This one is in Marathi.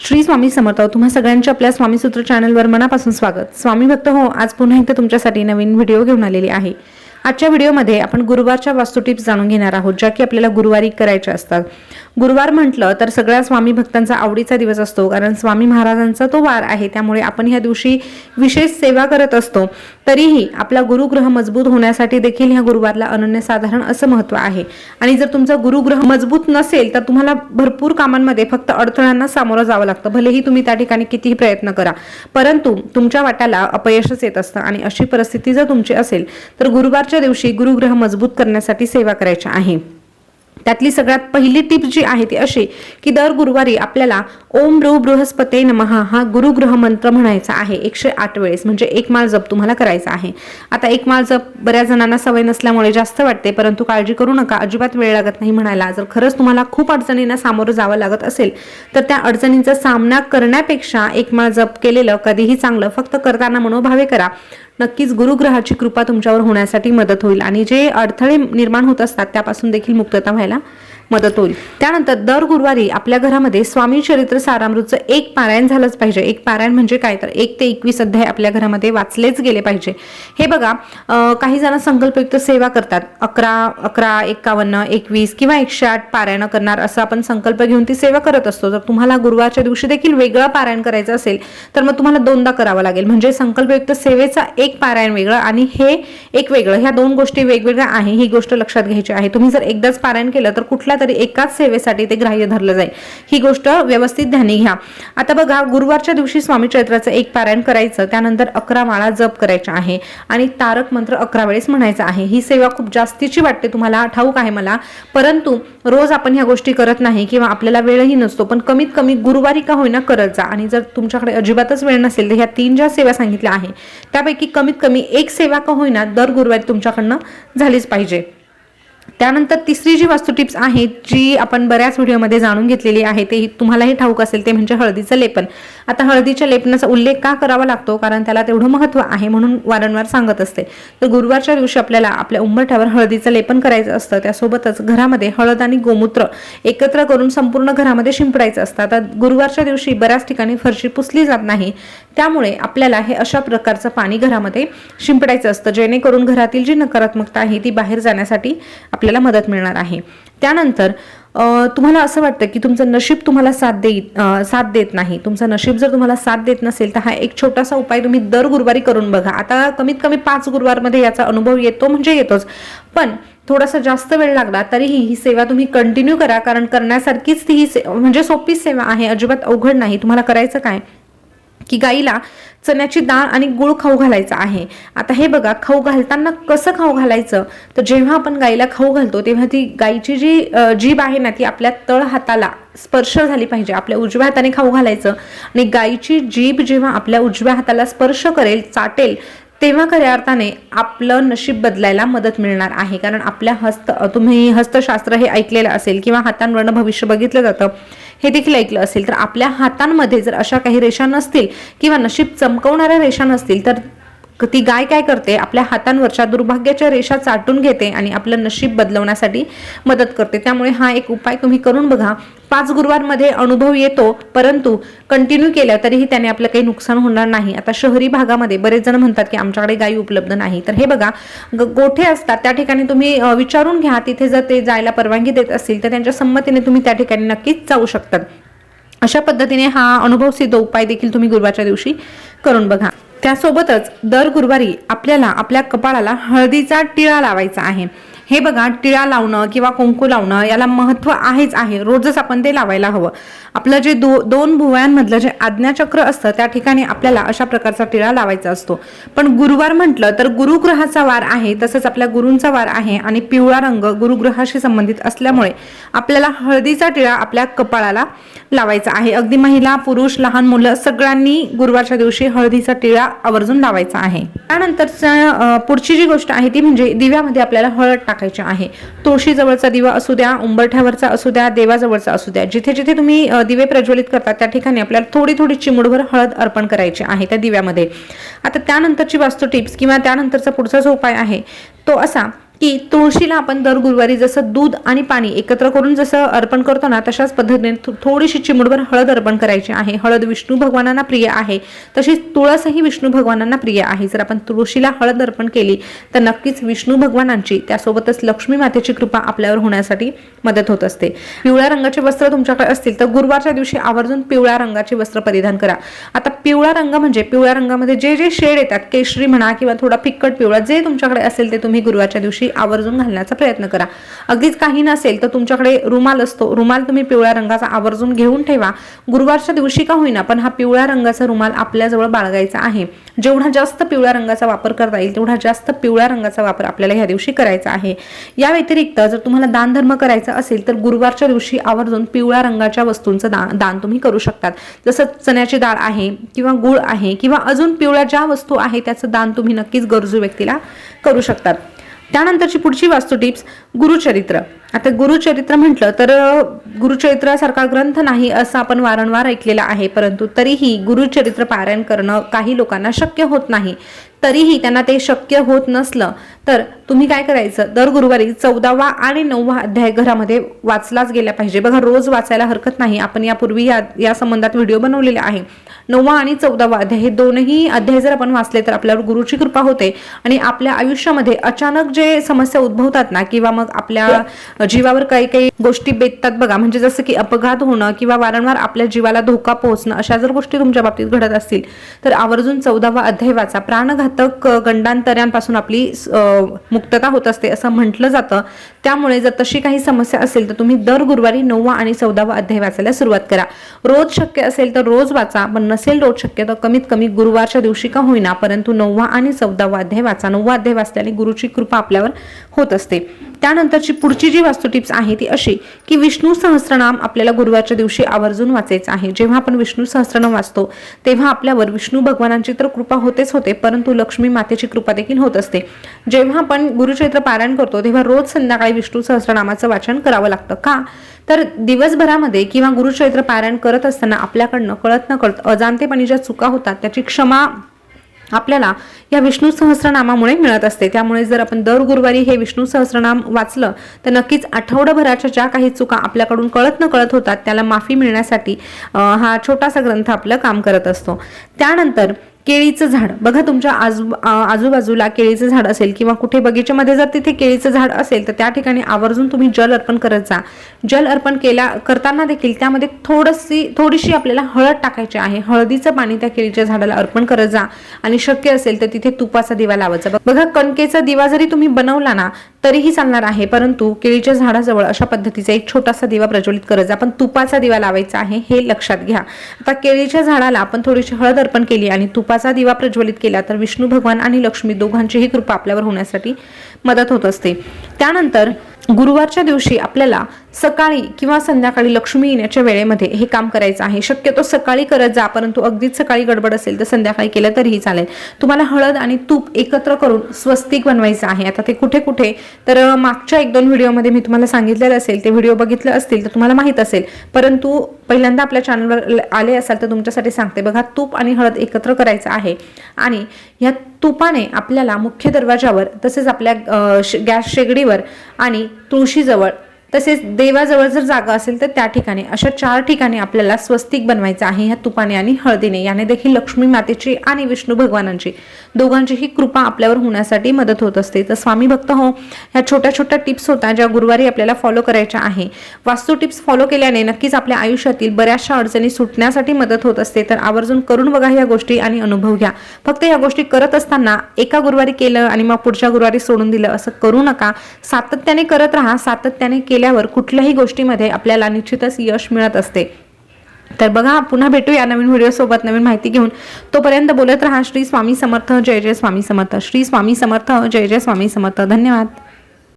श्री स्वामी समर्थ. तुम्हा सगळ्यांच्या आपल्या स्वामी सूत्र चॅनलवर मनापासून स्वागत. स्वामी भक्त हो आज पुन्हा एकदा तुमच्यासाठी नवीन व्हिडिओ घेऊन आलेली आहे. आजच्या व्हिडिओमध्ये आपण गुरुवारच्या वास्तू टिप्स जाणून घेणार आहोत ज्या की आपल्याला गुरुवारी करायच्या असतात. गुरुवार म्हटलं तर सगळ्या स्वामी भक्तांचा आवडीचा दिवस असतो कारण स्वामी महाराजांचा तो वार आहे त्यामुळे आपण ह्या दिवशी विशेष सेवा करत असतो. तरीही आपला गुरुग्रह मजबूत होण्यासाठी देखील ह्या गुरुवारला अनन्यसाधारण असं महत्त्व आहे. आणि जर तुमचा गुरुग्रह मजबूत नसेल तर तुम्हाला भरपूर कामांमध्ये फक्त अडथळ्यांना सामोरं जावं लागतं. भलेही तुम्ही त्या ठिकाणी कितीही प्रयत्न करा परंतु तुमच्या वाट्याला अपयशच येत असतं आणि अशी परिस्थिती जर तुमची असेल तर गुरुवारच्या दिवशी गुरुग्रह मजबूत करण्यासाठी सेवा करायची आहे. त्यातली सगळ्यात पहिली टिप जी आहे ती अशी की दर गुरुवारी आपल्याला ओम ब्रू बृहस्पते नमहा हा गुरुग्रह मंत्र म्हणायचा आहे. एकशे आठ वेळेस. म्हणजे एक माळ जप तुम्हाला करायचा आहे. आता एक माळ जप बऱ्याच जणांना सवय नसल्यामुळे जास्त वाटते परंतु काळजी करू नका. अजिबात वेळ लागत नाही म्हणायला. जर खरंच तुम्हाला खूप अडचणींना सामोरं जावं लागत असेल तर त्या अडचणींचा सामना करण्यापेक्षा एक माळ जप केलेलं कधीही चांगलं. फक्त करताना मनोभावे करा. नक्कीच गुरुग्रहाची कृपा तुमच्यावर होण्यासाठी मदत होईल. आणि जे अडथळे निर्माण होत असतात त्यापासून देखील मुक्तता व्हायला मदत होईल. त्यानंतर दर गुरुवारी आपल्या घरामध्ये स्वामी चरित्र सारामृतचं एक पारायण झालंच पाहिजे. एक पारायण म्हणजे काय? तर एक ते एकवीस अध्याय आपल्या घरामध्ये वाचलेच गेले पाहिजे. हे बघा काही जण संकल्पयुक्त सेवा करतात. अकरा अकरा एकावन्न एकवीस किंवा एकशे आठ पारायण करणार असं आपण संकल्प घेऊन ती सेवा करत असतो. जर तुम्हाला गुरुवारच्या दिवशी देखील वेगळं पारायण करायचं असेल तर मग तुम्हाला दोनदा करावं लागेल. म्हणजे संकल्पयुक्त सेवेचा एक पारायण वेगळं आणि हे एक वेगळं. ह्या दोन गोष्टी वेगवेगळ्या आहे. ही गोष्ट लक्षात घ्यायची आहे. तुम्ही जर एकदाच पारायण केलं तर कुठल्या तरी एकाच सेवेसाठी ते ग्राह्य धरलं जाईल. ही गोष्ट व्यवस्थित ध्यानी घ्या. आता बघा गुरुवारच्या दिवशी स्वामी चैत्राचं एक पारायण करायचं त्यानंतर अकरा माळा जप करायचा आहे आणि तारक मंत्र अकरा वेळेस म्हणायचा आहे. ही सेवा खूप जास्तीची वाटते तुम्हाला ठाऊक आहे मला. परंतु रोज आपण ह्या गोष्टी करत नाही किंवा आपल्याला वेळही नसतो पण कमीत कमी गुरुवारी का होईना करत जा. आणि जर तुमच्याकडे अजिबातच वेळ नसेल तर ह्या तीन ज्या सेवा सांगितल्या आहे त्यापैकी कमीत कमी एक सेवा का होईना दर गुरुवारी तुमच्याकडनं झालीच पाहिजे. त्यानंतर तिसरी जी वास्तू टिप्स आहे जी आपण बऱ्याच व्हिडिओमध्ये जाणून घेतलेली आहे ते तुम्हालाही ठाऊक असेल ते म्हणजे हळदीचं लेपन. आता हळदीच्या लेपनाचा उल्लेख का करावा लागतो? कारण त्याला तेवढं महत्त्व आहे म्हणून वारंवार सांगत असते. तर गुरुवारच्या दिवशी आपल्याला आपल्या उंबरठ्यावर हळदीचं लेपन करायचं असतं. त्यासोबतच घरामध्ये हळद आणि गोमूत्र एकत्र करून संपूर्ण घरामध्ये शिंपडायचं असतं. आता गुरुवारच्या दिवशी बऱ्याच ठिकाणी फरशी पुसली जात नाही. त्यामुळे आपल्याला हे अशा प्रकारचं पाणी घरामध्ये शिंपडायचं असतं. जेणेकरून घरातील जी नकारात्मकता आहे ती बाहेर जाण्यासाठी आपल्याला मदत मिळणार आहे. त्यानंतर तुम्हाला असं वाटतं की तुमचं नशीब तुम्हाला साथ देत साथ देत नाही. तुमचं नशीब जर तुम्हाला साथ देत नसेल तर हा एक छोटासा उपाय तुम्ही दर गुरुवारी करून बघा. आता कमीत कमी पाच गुरुवारमध्ये याचा अनुभव येतो म्हणजे येतोच. पण थोडासा जास्त वेळ लागला तरीही ही सेवा तुम्ही कंटिन्यू करा कारण करण्यासारखीच ती ही से म्हणजे सोपीच सेवा आहे. अजिबात अवघड नाही. तुम्हाला करायचं काय? की गाईला चण्याची डाळ आणि गुळ खाऊ घालायचा आहे. आता हे बघा खाऊ घालताना कसं खाऊ घालायचं? तर जेव्हा आपण गाईला खाऊ घालतो तेव्हा ती गाईची जी जीभ आहे ना ती आपल्या तळ हाताला स्पर्श झाली पाहिजे. आपल्या उजव्या हाताने खाऊ घालायचं. आणि गाईची जीभ जेव्हा आपल्या उजव्या हाताला स्पर्श करेल चाटेल तेव्हा खऱ्या अर्थाने आपलं नशीब बदलायला मदत मिळणार आहे. कारण आपल्या हस्त तुम्ही हस्तशास्त्र हे ऐकलेलं असेल किंवा हातांवरनं भविष्य बघितलं जातं हे देखील ऐकलं असेल. तर आपल्या हातांमध्ये जर अशा काही रेषा नसतील किंवा नशीब चमकवणाऱ्या रेषा नसतील तर ती गाय काय करते? आपल्या हातांवरच्या दुर्भाग्याच्या रेषा चाटून घेते आणि आपलं नशीब बदलवण्यासाठी मदत करते. त्यामुळे हा एक उपाय तुम्ही करून बघा. पाच गुरुवारमध्ये अनुभव येतो परंतु कंटिन्यू केल्या तरीही त्याने आपलं काही नुकसान होणार नाही. आता शहरी भागामध्ये बरेच जण म्हणतात की आमच्याकडे गायी उपलब्ध नाही. तर हे बघा ग- गोठे असतात त्या ठिकाणी तुम्ही विचारून घ्या. तिथे जर ते जायला परवानगी देत असतील तर त्यांच्या संमतीने तुम्ही त्या ठिकाणी नक्कीच जाऊ शकतात. अशा पद्धतीने हा अनुभव सिद्ध उपाय देखील तुम्ही गुरुवारच्या दिवशी करून बघा. त्यासोबतच दर गुरुवारी आपल्याला आपल्या कपाळाला हळदीचा टिळा लावायचा आहे. हे बघा टिळा लावणं किंवा कुंकू लावणं याला महत्त्व आहेच आहे. रोजच आपण ते लावायला हवं. आपलं जे दो दोन भुवयांमधलं जे आज्ञाचक्र असतं त्या ठिकाणी आपल्याला अशा प्रकारचा टिळा लावायचा असतो. पण गुरुवार म्हटलं तर गुरुग्रहाचा वार आहे तसंच आपल्या गुरूंचा वार आहे आणि पिवळा रंग गुरुग्रहाशी संबंधित असल्यामुळे आपल्याला हळदीचा टिळा आपल्या कपाळाला लावायचा आहे. अगदी महिला पुरुष लहान मुलं सगळ्यांनी गुरुवारच्या दिवशी हळदीचा टिळा आवर्जून लावायचा आहे. त्यानंतर पुढची जी गोष्ट आहे ती म्हणजे दिव्यामध्ये आपल्याला हळद टाकायचे आहे. तुळशीजवळचा दिवा असू द्या उंबरठ्यावरचा असू द्या देवाजवळचा असू द्या जिथे जिथे तुम्ही दिवे प्रज्वलित करता त्या ठिकाणी आपल्याला थोडी थोडी चिमुडभर हळद अर्पण करायची आहे त्या दिव्यामध्ये. आता त्यानंतरची वास्तू टिप्स किंवा त्यानंतरचा पुढचा जो उपाय आहे तो असा. की तुळशीला आपण दर गुरुवारी जसं दूध आणि पाणी एकत्र करून जसं अर्पण करतो ना तशाच पद्धतीने थोडीशी चिमुडभर हळद अर्पण करायची आहे. हळद विष्णू भगवानांना प्रिय आहे. तशीच तुळसही विष्णू भगवानांना प्रिय आहे. जर आपण तुळशीला हळद अर्पण केली तर नक्कीच विष्णू भगवानांची त्यासोबतच लक्ष्मी मातेची कृपा आपल्यावर होण्यासाठी मदत होत असते. पिवळ्या रंगाचे वस्त्र तुमच्याकडे असतील तर गुरुवारच्या दिवशी आवर्जून पिवळ्या रंगाचे वस्त्र परिधान करा. आता पिवळा रंग म्हणजे पिवळ्या रंगामध्ये जे जे शेड येतात केशरी म्हणा किंवा थोडा फिक्कट पिवळा जे तुमच्याकडे असेल ते तुम्ही गुरुवारच्या दिवशी आवर्जून घालण्याचा प्रयत्न करा. अगदीच काही नसेल तर तुमच्याकडे रुमाल असतो. रुमाल तुम्ही पिवळ्या रंगाचा आवर्जून घेऊन ठेवा. गुरुवारच्या दिवशी का होईना पण हा पिवळ्या रंगाचा रुमाल आपल्याजवळ बाळगायचा आहे. जेवढा जास्त पिवळ्या रंगाचा वापर करता येईल तेवढा जास्त पिवळ्या रंगाचा वापर आपल्याला ह्या दिवशी करायचा आहे. या व्यतिरिक्त जर तुम्हाला दानधर्म करायचा असेल तर गुरुवारच्या दिवशी आवर्जून पिवळ्या रंगाच्या वस्तूंचं दान दान तुम्ही करू शकतात. जसं चण्याची डाळ आहे किंवा गुळ आहे किंवा अजून पिवळ्या ज्या वस्तू आहे त्याचं दान तुम्ही नक्कीच गरजू व्यक्तीला करू शकतात. त्यानंतरची पुढची वास्तू टिप्स गुरुचरित्र. आता गुरुचरित्र म्हटलं तर गुरुचरित्रासारखा ग्रंथ नाही असं आपण वारंवार ऐकलेलं आहे परंतु तरीही गुरुचरित्र पारायण करणं काही लोकांना शक्य होत नाही. तरीही त्यांना ते शक्य होत नसलं तर तुम्ही काय करायचं? दर गुरुवारी चौदावा आणि नववा अध्याय घरामध्ये वाचलाच गेला पाहिजे. बघा रोज वाचायला हरकत नाही. आपण यापूर्वी या या संबंधात व्हिडिओ बनवलेले आहे. नववा आणि चौदावा अध्याय हे दोनही अध्याय जर आपण वाचले तर आपल्यावर गुरुची कृपा होते आणि आपल्या आयुष्यामध्ये अचानक जे समस्या उद्भवतात ना किंवा मग आपल्या जीवावर काही काही गोष्टी बेततात बघा. म्हणजे जसं की अपघात होणं किंवा वारंवार आपल्या जीवाला धोका पोहोचणं अशा जर गोष्टी तुमच्या बाबतीत घडत असतील तर आवर्जून चौदावा अध्याय वाचा. प्राणघात घातक गंडांतऱ्यांपासून आपली मुक्तता होत असते असं म्हटलं जातं. त्यामुळे जर तशी काही समस्या असेल तर तुम्ही दर गुरुवारी नववा आणि चौदावा अध्याय वाचायला सुरुवात करा. रोज शक्य असेल तर रोज वाचा पण नसेल रोज शक्य तर कमीत कमी गुरुवारच्या दिवशी का होईना परंतु नववा आणि चौदावा अध्याय वाचा. नववा अध्याय वाचल्याने गुरुची कृपा आपल्यावर होत असते. त्यानंतरची पुढची जी वास्तू टिप्स आहे ती अशी की विष्णू सहस्रनाम आपल्याला गुरुवारच्या दिवशी आवर्जून वाचायचं आहे. जेव्हा आपण विष्णू सहस्रनाम वाचतो तेव्हा आपल्यावर विष्णू भगवानांची तर कृपा होतेच होते परंतु लक्ष्मी मातेची कृपा देखील होत असते. जेव्हा आपण गुरुचरित्र पारायण करतो तेव्हा रोज संध्याकाळी विष्णू सहस्रनामाचं वाचन करावं लागतं. का? तर दिवसभरामध्ये किंवा गुरुचरित्र पारायण करत असताना आपल्याकडनं कळत न कळत अजाणतेपणी ज्या चुका होतात त्याची क्षमा आपल्याला या विष्णू सहस्रनामामुळे मिळत असते. त्यामुळे जर आपण दर गुरुवारी हे विष्णू सहस्रनाम वाचलं तर नक्कीच आठवडाभराच्या ज्या काही चुका आपल्याकडून कळत न कळत होतात त्याला माफी मिळण्यासाठी हा छोटासा ग्रंथ आपलं काम करत असतो. त्यानंतर केळीचं झाड. बघा तुमच्या आजू आजूबाजूला केळीचं झाड असेल किंवा कुठे बगीच्यामध्ये जर तिथे केळीचं झाड असेल तर त्या ठिकाणी आवर्जून तुम्ही जल अर्पण करत जा. जल अर्पण केल्या करताना देखील त्यामध्ये थोडीशी थोडीशी आपल्याला हळद टाकायची आहे. हळदीचं पाणी त्या केळीच्या झाडाला अर्पण करत जा. आणि शक्य असेल तर तिथे तुपाचा दिवा लावायचा. बघा कणकेचा दिवा जरी तुम्ही बनवला ना तरीही चालणार आहे. परंतु केळीच्या झाडाजवळ अशा पद्धतीचा एक छोटासा दिवा प्रज्वलित करत जा. पण तुपाचा दिवा लावायचा आहे हे लक्षात घ्या. आता केळीच्या झाडाला आपण थोडीशी हळद अर्पण केली आणि तुपा तुपाचा दिवा प्रज्वलित केला तर विष्णू भगवान आणि लक्ष्मी दोघांचीही कृपा आपल्यावर होण्यासाठी मदत होत असते. त्यानंतर गुरुवारच्या दिवशी आपल्याला सकाळी किंवा संध्याकाळी लक्ष्मी येण्याच्या वेळेमध्ये हे काम करायचं आहे. शक्यतो सकाळी करत जा परंतु अगदीच सकाळी गडबड असेल तर संध्याकाळी केलं तरीही चालेल. तुम्हाला हळद आणि तूप एकत्र करून स्वस्तिक बनवायचं आहे. आता ते कुठे कुठे? तर मागच्या एक दोन व्हिडिओमध्ये मी तुम्हाला सांगितलेलं असेल ते व्हिडिओ बघितलं असतील तर तुम्हाला माहीत असेल. परंतु पहिल्यांदा आपल्या चॅनलवर आले असाल तर तुमच्यासाठी सांगते. बघा तूप आणि हळद एकत्र करायचं आहे. आणि ह्या तुपाने आपल्याला मुख्य दरवाजावर तसेच आपल्या गॅस शेगडीवर आणि तुळशीजवळ तसेच देवाजवळ जर जागा असेल तर त्या ठिकाणी अशा चार ठिकाणी आपल्याला स्वस्तिक बनवायचं आहे ह्या तुपाने आणि हळदीने. याने देखील लक्ष्मी मातेची आणि विष्णू भगवानांची दोघांचीही कृपा आपल्यावर होण्यासाठी मदत होत असते. तर स्वामी भक्त हो ह्या छोट्या छोट्या टिप्स होत्या ज्या गुरुवारी आपल्याला फॉलो करायच्या आहे. वास्तू टिप्स फॉलो केल्याने नक्कीच आपल्या आयुष्यातील बऱ्याचशा अडचणी सुटण्यासाठी मदत होत असते. तर आवर्जून करून बघा ह्या गोष्टी आणि अनुभव घ्या. फक्त ह्या गोष्टी करत असताना एका गुरुवारी केलं आणि मग पुढच्या गुरुवारी सोडून दिलं असं करू नका. सातत्याने करत राहा सातत्याने केल्यावर कुठल्याही गोष्टीमध्ये आपल्याला निश्चितच यश मिळत असते. तर बघा पुन्हा भेटूया नवीन व्हिडिओ सोबत नवीन माहिती घेऊन. तोपर्यंत बोलत राहा. श्री स्वामी समर्थ. जय जय स्वामी समर्थ. श्री स्वामी समर्थ. जय जय स्वामी समर्थ. धन्यवाद.